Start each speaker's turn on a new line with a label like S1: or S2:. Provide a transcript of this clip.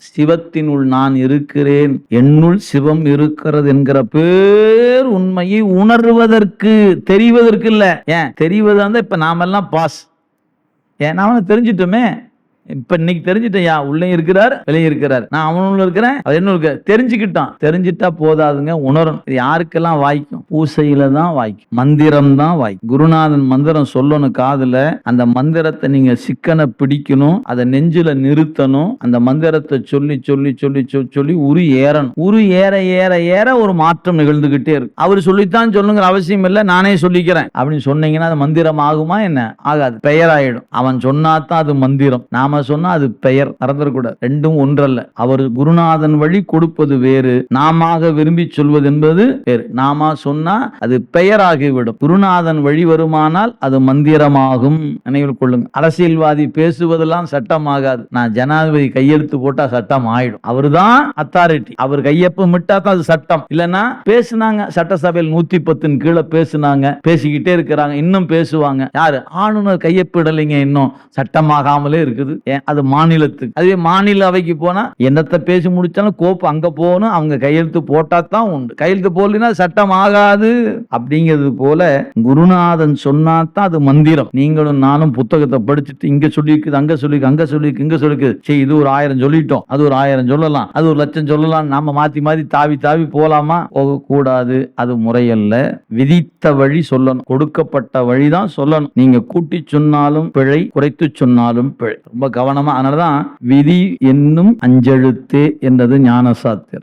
S1: சிவத்தினுள் நான் இருக்கிறேன். என்னுள் சிவம் இருக்கிறது என்கிற பேர் உண்மையை உணர்வதற்கு தெரிவதற்கு இல்ல ஏன்? தெரிவதா இருந்தா இப்ப நாமெல்லாம் பாஸ் ஏன்? நாம தெரிஞ்சிட்டோமே? இப்ப இன்னைக்கு தெரிஞ்சிட்டயா உள்ளே இருக்கிறார் வெளியே இருக்கிறார். நான் அவனுள்ள இருக்கிறேன் அது என்ன இருக்க தெரிஞ்சுக்கிட்டான். தெரிஞ்சிட்டா போதாதுங்க உணரும் இது யாருக்கெல்லாம் வாய்க்கும்? பூசையில தான் வாய்க்கும். மந்திரம் தான் வாய்க்கும். குருநாதன் மந்திரம் சொல்லணும் காதுல. அந்த மந்திரத்தை நீங்க சிக்கனை பிடிக்கணும். அதை நெஞ்சில நிறுத்தணும். அந்த மந்திரத்தை சொல்லி சொல்லி சொல்லி சொல்லி சொல்லி உரு ஏறணும். உரு ஏற ஏற ஏற ஒரு மாற்றம் நிகழ்ந்துகிட்டே இருக்கு. அவர் சொல்லித்தான் சொல்லுங்கிற அவசியம் இல்லை. நானே சொல்லிக்கிறேன். அப்படின்னு சொன்னீங்கன்னா அது மந்திரம் ஆகுமா என்ன? ஆகாது. பெயராயிடும். அவன் சொன்னாதான் அது மந்திரம். நாம சொன்னா அது பெயர். மறந்துடக்கூடாது. ரெண்டும் ஒன்றல்ல. அவர் குருநாதன் வழி கொடுப்பது வேறு. நாம விரும்பி சொல்வது என்பது வேறு. நாம சொன்ன சொன்னா அது பெயராகிவிடும். குருநாதன் வழி வருமானால் அது மந்திரமாகும். நினைவில் கொள்ளுங்க. அரசியல்வாதி பேசுவதெல்லாம் சட்டமாகாது. நான் ஜனாதிபதி கையெழுத்து போட்டா சட்டம் ஆயிடும். அவர்தான் அத்தாரிட்டி அவர் கையொப்பம் மிட்டா தான் அது சட்டம். இல்லைன்னா பேசினாங்க. சட்டசபையில் நூத்தி பத்தின் கீழே பேசினாங்க. பேசிக்கிட்டே இருக்கிறாங்க. இன்னும் பேசுவாங்க. யாரு? ஆளுநர் கையொப்பிடலைங்க இன்னும். சட்டமாகாமலே இருக்குது. அது மாநிலத்துக்கு. அதுவே மாநில அவைக்கு போனா என்னத்தை பேசி முடிச்சாலும் கோப்பு அங்க போகணும். அவங்க கையெழுத்து போட்டா தான் உண்டு. கையெழுத்து போடலைன்னா சட்டம் ஆகாது அப்படிங்கிறது போல குருநாதன் சொன்னாதான் அது மந்திரம். நீங்களும் நானும் புத்தகத்தை படிச்சுட்டு இங்க சொல்லியிருக்குது அங்க சொல்லிருக்கு அங்க சொல்லிருக்கு இங்க சொல்லிருக்குது சரி இது ஒரு ஆயிரம் சொல்லிட்டோம். அது ஒரு ஆயிரம் சொல்லலாம். அது ஒரு லட்சம் சொல்லலாம். நாம மாத்தி மாத்தி தாவி தாவி போலாமா? போகக்கூடாது. அது முறையல்ல. விதித்த வழி சொல்லணும். கொடுக்கப்பட்ட வழிதான் சொல்லணும். நீங்க கூட்டி சொன்னாலும் பிழை குறைத்து சொன்னாலும் பிழை. ரொம்ப கவனமா. அதனாலதான் விதி என்னும் அஞ்செழுத்து என்றது ஞானசாத்திரம்.